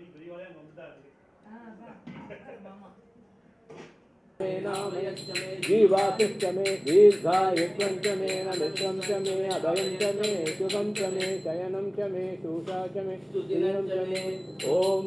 பெரிய பெரியவாளே அங்கே வந்து தான் இருக்கு जीवातिश्च मे दीर्घायुत्वं च मे नमित्रं च मे अभयं च मे शुभं च मे शयनं च मे शूषा च मे दिनं च मे ॐ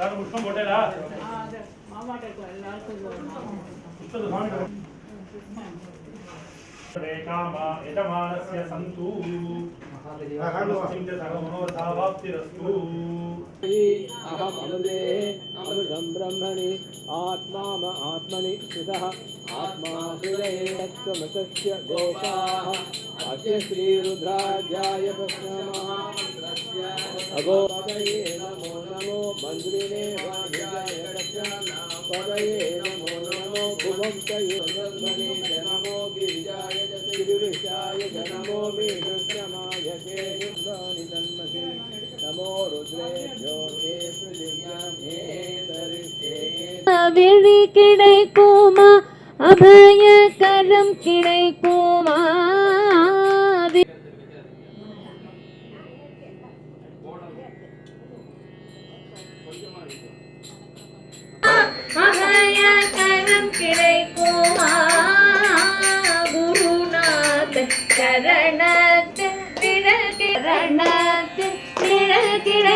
ನಾನು ಮುಟ್ಕೊಂಡು ಕೊಟ್ಟೆಲ್ಲ యజమానస్య సంతు. మనోధావాప్తిరస్తు అహం అనుదే అనుదం బ్రహ్మణి ఆత్మామ ఆత్మని సుధ. ఆత్మా హృదయేత్వమస్య नमो नमो मन्त्रिणे पदये नमो नमो भुवं च योगन्धने च नमो गिरिजाय च गिरिविशाय च नमो वीरुक्षमाय ते हिन्दानि तन्महि नमो रुद्रेभ्यो हे पृथिव्यां हे तरिष्ये விழி கிடைக்குமா அபயகரம் கிடைக்குமா கிடைக்குமா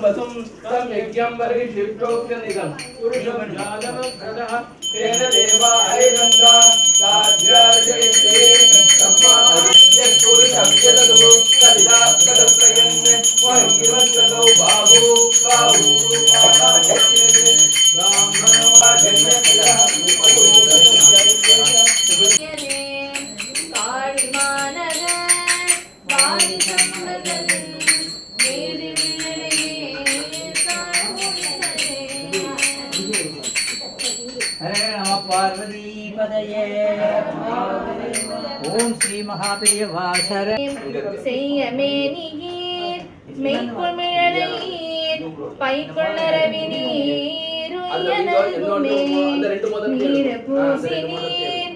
वसुं वसुं तं यज्ञं वर्हिषिप्रोक्तनिदं पुरुषं जातमं कृतः तेन देवा हरिनन्दा साध्यार्जयन्ते। तस्माद्यत्पुरुषं यतदुः कलिदा कदत्रयन् वहिर्वन्दगौ बाहु बाहु ब्राह्मणो वाजन्यकलः उपयोगः பதையே ஓம் ஸ்ரீ மகாபிரியவாசர. செய்யமேனிகீர் மெய்க்குமிழலை பைக்குள்ளரவி நீருய நல்குமே நீர பூசி நீர்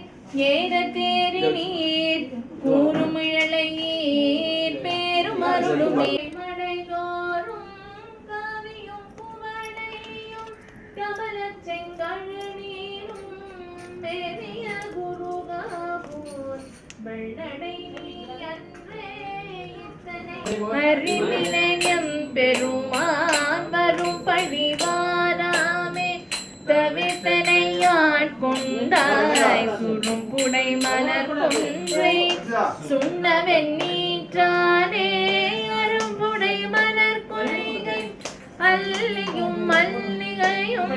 ஏத தேரி நீர் கூறுமிழலை பேரும் அருளுமே அறிவினயம் பெருமான் வரும் பழிவாராமே. தவித்தனையாட்கொண்டாய் சுரும்புடை மலர் கொன்றை சுண்ணவென் நீற்றானே. அரும்புடை மலர் கொள்கை அல்லையும் மல்லிகையும்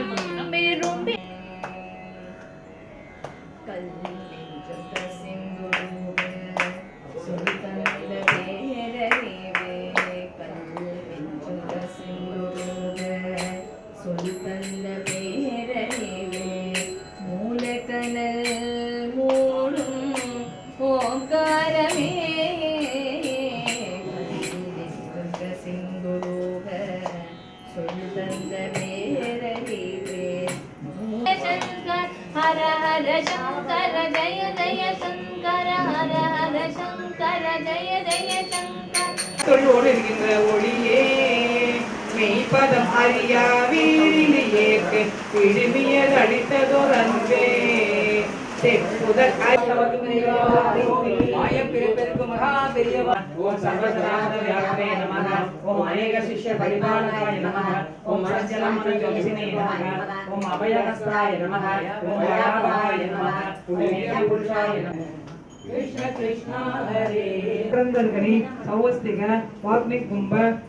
ஜய ஜய சங்கர சொல்லோடு இருக்கின்ற ஒளியே மெய்ப்பதம் அறியா வீழிலேக்கு விழுமியல் அடித்ததோர் அன்பே செப்புதல் மாயப்பிறப்பெருக்கு மகா பெரியவன் ஓம் சர்வசராத வியாபரே நமக ஓம் அநேக சிஷ்ய பரிபாலகாய நமக ஓம் மரஜலமன ஜோதிசினே நமக ஓம் அபயஹஸ்தாய நமக ஓம் வராகாய நமக ஓம் ஏகபுருஷாய நமக कृष्ण कृष्ण हरे क्रंदन करी अवस्थे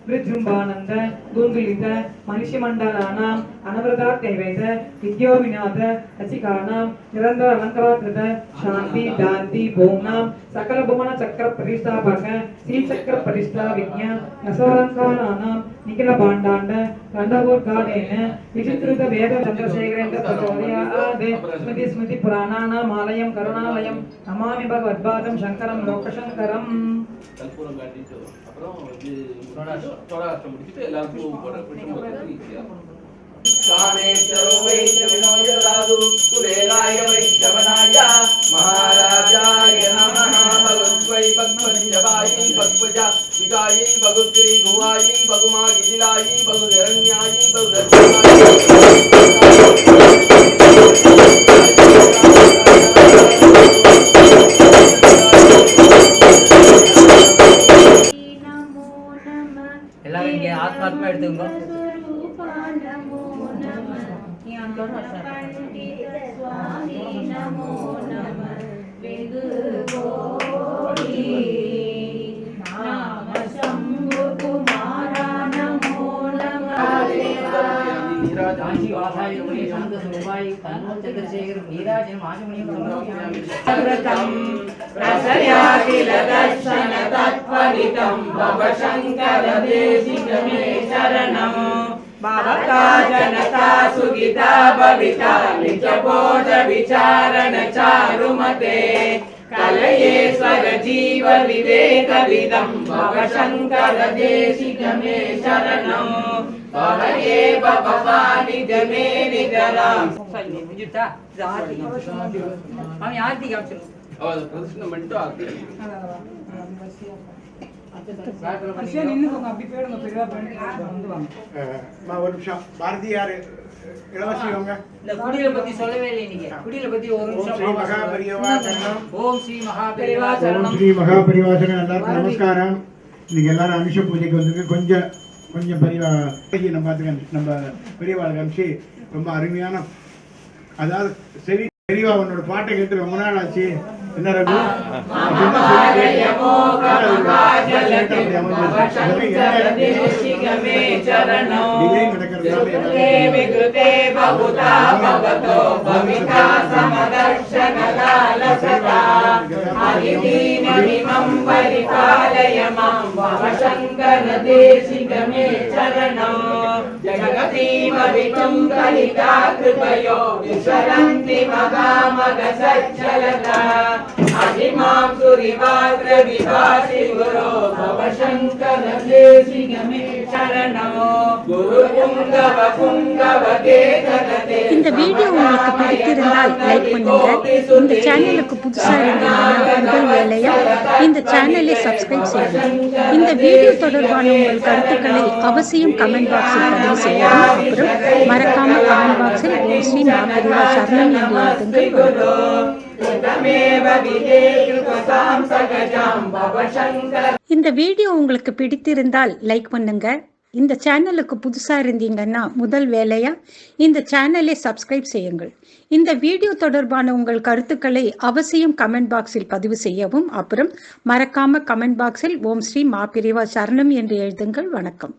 விருஜும்பானந்த துர்குலித மனுஷ்யமண்டலானாம் அனவரதா கைவேத வித்யோவிநாத ரசிகானாம் நிரந்தர அலங்கராத்ரித சாந்தி தாந்தி பூம்னாம் சகல புவன சக்கர பிரதிஷ்டாபக ஸ்ரீ சக்கர பிரதிஷ்டா விஜ்ஞா நசவலங்காரானாம் நிகில பாண்டாண்ட கண்டபூர் காடேன விசித்ருத வேத சந்திரசேகரேந்திர பிரச்சோதயாதே ஸ்மிருதி ஸ்மிருதி புராணானாம் ஆலயம் கருணாலயம் நமாமி அப்புறம் வந்து சோடாஷ்டம் முடிச்சுட்டு எல்லாருக்கும் போட காமேஸ்வரோ வைஷ்ணவினோயதாது குபேராய வைஷ்ணவனாய மகாராஜாய நமः பகவத்வை பத்மஜபாயி பத்மஜா விகாயி பகுத்ரி குவாயி பகுமா கிஜிலாயி பகு நிரண்யாயி எல்லாரும் இங்க ஆத்மாத்மா எடுத்துக்கோங்க. நமோ நம வெகு கோடி. నీరాజాయ శాంత స్వరూపాయ తన్నో చంద్రశేఖర నీరాజనం ఆశమణి సమృతం రసయాకిల దర్శన తత్వనితం భవ శంకర దేశికమే శరణం విచారణ చారుమతే కలయే స్వర జీవ వివేక విదం భవ శంకర దేశికమే శరణం சரணம் முடிஞ்சுட்டா இது ஆர்த்தி ஆர்த்தி அவள் ஆர்த்தி ஒரு நிமிஷம் பாரதியார் இந்த குடியில பத்தி சொல்லவே இல்லை நீங்க குடியில பத்தி ஒரு நிமிஷம் மகா பெரியவா சரணம் ஓம் ஸ்ரீ மகா பெரியவா ஓம் சரணம் ஸ்ரீ மகா பெரியவாசனம் எல்லாருக்கும் நமஸ்காரம் இன்னைக்கு எல்லாரும் அமிஷ பூஜைக்கு வந்திருக்கு கொஞ்சம் கொஞ்சம் பெரியவா நம்ம நம்ம பெரியவாளுக்கு அமிச்சு ரொம்ப அருமையான அதாவது சரி பெரியவா உன்னோட பாட்டை கேட்டு ரொம்ப நாள் ஆச்சு. என்ன ரகு அப்படின்னு சொல்லி தேசிகமே சரணம். டிலே நடக்கிறதுனால விகிருதே விகிருதே பகுதா பவதோ பவிதா சமதர்ஷனலாலசதா அதிதீனமிமம் பரிபாலய மாம் பவ சங்கர இந்த வீடியோ உங்களுக்கு பிடித்திருந்தால் லைக் பண்ணுங்க. இந்த சேனலுக்கு புதுசா இருந்தீங்கன்னா முதல் வேலையா இந்த சேனலை சப்ஸ்கிரைப் செய்யுங்க. இந்த வீடியோ தொடர்பான உங்கள் கருத்துக்களை அவசியம் கமெண்ட் பாக்ஸில் பதிவு செய்யலாம் அப்புறம் மறக்காம கமெண்ட் பாக்ஸில் ஸ்ரீ மாபெரிவா சரணம் என்று எழுதுங்கள். இந்த வீடியோ உங்களுக்கு பிடித்திருந்தால் லைக் பண்ணுங்க. இந்த சேனலுக்கு புதுசா இருந்தீங்கன்னா முதல் வேலையா இந்த சேனலை சப்ஸ்கிரைப் செய்யுங்கள். இந்த வீடியோ தொடர்பான உங்கள் கருத்துக்களை அவசியம் கமெண்ட் பாக்ஸில் பதிவு செய்யவும் அப்புறம் மறக்காம கமெண்ட் பாக்ஸில் ஓம் ஸ்ரீ மாபிரிவா சரணம் என்று எழுதுங்கள். வணக்கம்.